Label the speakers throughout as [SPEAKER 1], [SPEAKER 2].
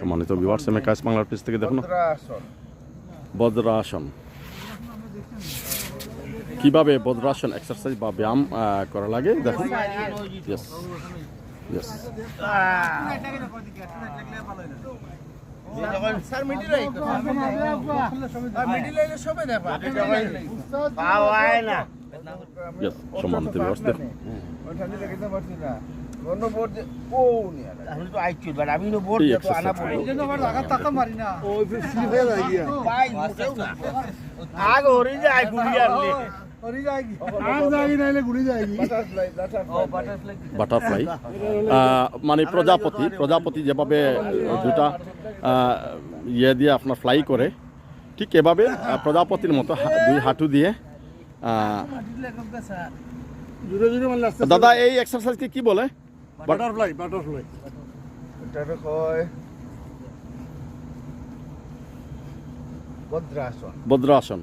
[SPEAKER 1] সম্মানিত বিভার্স এম কাজ বাংলার পেজ থেকে দেখুন।
[SPEAKER 2] ভদ্রাসন
[SPEAKER 1] বজ্রাসন। কীভাবে বজ্রাসন এক্সারসাইজ বা ব্যায়াম করা লাগে? দেখুন। ইয়েস ইয়েস সম্মানিত বিভার্স দেখুন।
[SPEAKER 3] আগ হরি যায় লে।
[SPEAKER 2] বাটারফ্লাই। Butterfly
[SPEAKER 1] butterfly. মানে প্রজাপতি প্রজাপতি যেভাবে দুটা ইয়ে দিয়ে আপনার ফ্লাই করে ঠিক এভাবে প্রজাপতির মতো দুই হাঁটু দিয়ে দাদা এই এক্সারসাইজকে কি বলে?
[SPEAKER 4] বাটারফ্লাই বাটারফ্লাই
[SPEAKER 2] এটারে কয়? ভদ্রাসন
[SPEAKER 1] বজ্রাসন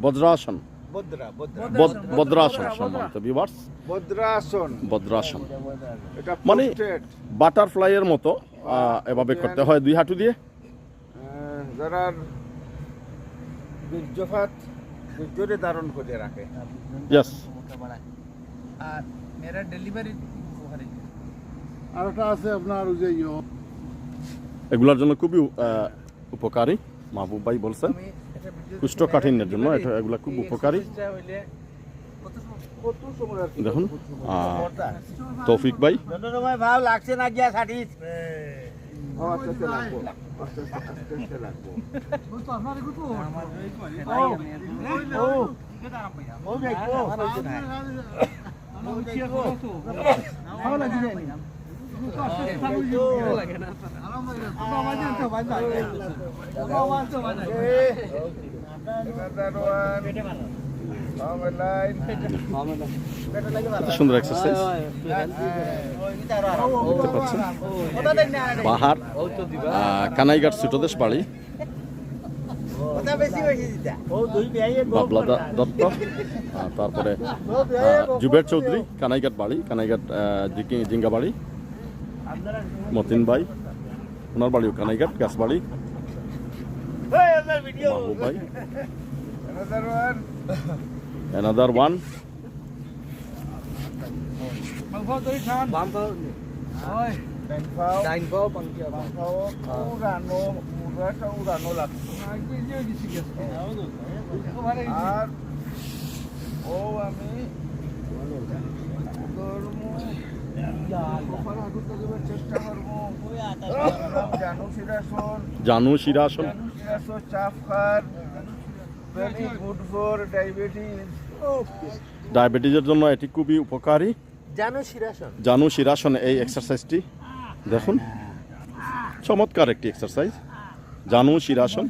[SPEAKER 1] বজ্রাসন
[SPEAKER 2] ভদ্রা ভদ্রা
[SPEAKER 1] বদ- বজ্রাসন সম্মানিত বিভার্স
[SPEAKER 2] ভদ্রাসন
[SPEAKER 1] বজ্রাসন
[SPEAKER 2] এটা
[SPEAKER 1] মানে- বাটারফ্লাইয়ের মতো আহ, এভাবে করতে হয় দুই হাঁটু দিয়ে।
[SPEAKER 2] যারা বীর্যপাত বীর্যরে ধারণ করে রাখে।
[SPEAKER 1] ইয়েস
[SPEAKER 2] আর মেরা ডেলিভারি
[SPEAKER 4] আর একটা আছে আপনার ওই যে ইয়ো।
[SPEAKER 1] এগুলোর জন্য খুবই উপকারী মাহবুব ভাই বলছেন। কুষ্ঠকাঠিন্যের জন্য এটা এগুলা খুব উপকারী। দেখুন তৌফিক ভাই।
[SPEAKER 3] ভাব লাগছে না গিয়া সাটিস
[SPEAKER 2] ও, আস্তে আস্তে লাগবো
[SPEAKER 1] সুন্দর পাহাড় কানাইঘাট ছোটদেশ বাড়ি। বাবলা দত্ত। তারপরে জুবের চৌধুরী, কানাইঘাট বাড়ি, কানাইঘাট জিঙ্গা বাড়ি মতিন ভাই ওনার বাড়িও কানাইঘাট গাছবাড়ি
[SPEAKER 3] ভিডিও
[SPEAKER 1] মাহবুব ভাই
[SPEAKER 2] Another one.
[SPEAKER 1] Another one
[SPEAKER 2] Bangpao. Bangpao. Urano. Urata urano লাগছে। আর ও আমি করবো চেষ্টা করবো জানু সিরাসন
[SPEAKER 1] শিরাসন ডায়াবেটিসের জন্য এটি খুবই উপকারী।
[SPEAKER 3] জানো শিরাসন
[SPEAKER 1] এই এক্সারসাইজটি দেখুন চমৎকার একটি এক্সারসাইজ জানু শিরাসন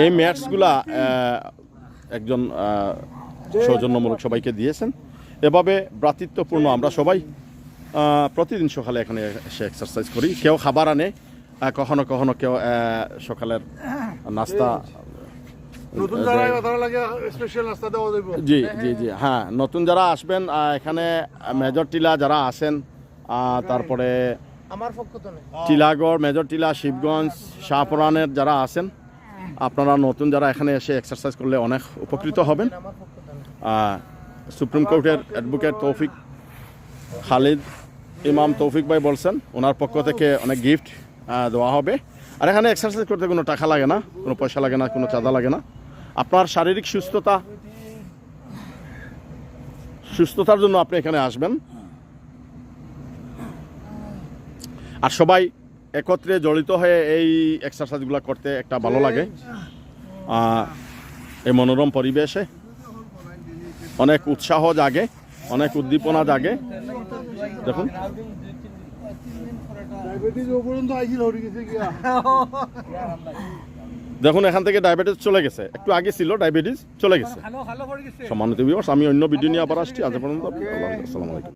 [SPEAKER 1] এই ম্যাটসগুলা একজন সৌজন্যমূলক সবাইকে দিয়েছেন। এভাবে ভ্রাতৃত্বপূর্ণ আমরা সবাই প্রতিদিন সকালে এখানে এসে এক্সারসাইজ করি। কেউ খাবার আনে কখনো কখনো কেউ সকালের নাস্তা
[SPEAKER 4] নতুন যারা আইবা তারা লাগে স্পেশাল নাস্তা দেওয়া যাইব।
[SPEAKER 1] জি জি জি হ্যাঁ নতুন যারা আসবেন এখানে মেজর টিলা যারা আসেন তারপরে টিলাগড় মেজর টিলা শিবগঞ্জ শাহপুরানের যারা আছেন আপনারা নতুন যারা এখানে এসে এক্সারসাইজ করলে অনেক উপকৃত হবেন। সুপ্রিম কোর্টের অ্যাডভোকেট তৌফিক খালিদ ইমাম তৌফিক ভাই বলছেন, ওনার পক্ষ থেকে অনেক গিফট দেওয়া হবে। আর এখানে এক্সারসাইজ করতে কোনো টাকা লাগে না, কোনো পয়সা লাগে না, কোনো চাঁদা লাগে না। আপনার শারীরিক সুস্থতা, সুস্থতার জন্য আপনি এখানে আসবেন। আর সবাই একত্রে জড়িত হয়ে এই এক্সারসাইজগুলো করতে একটা ভালো লাগে। এই মনোরম পরিবেশে। অনেক উৎসাহ জাগে অনেক উদ্দীপনা জাগে। দেখুন। দেখুন এখান থেকে ডায়াবেটিস চলে গেছে। একটু আগে ছিল ডায়াবেটিস চলে গেছে। সম্মানিত viewers, আমি অন্য ভিডিও নিয়ে আবার আসছি। আজ পর্যন্ত আল্লাহ আসসালামু আলাইকুম।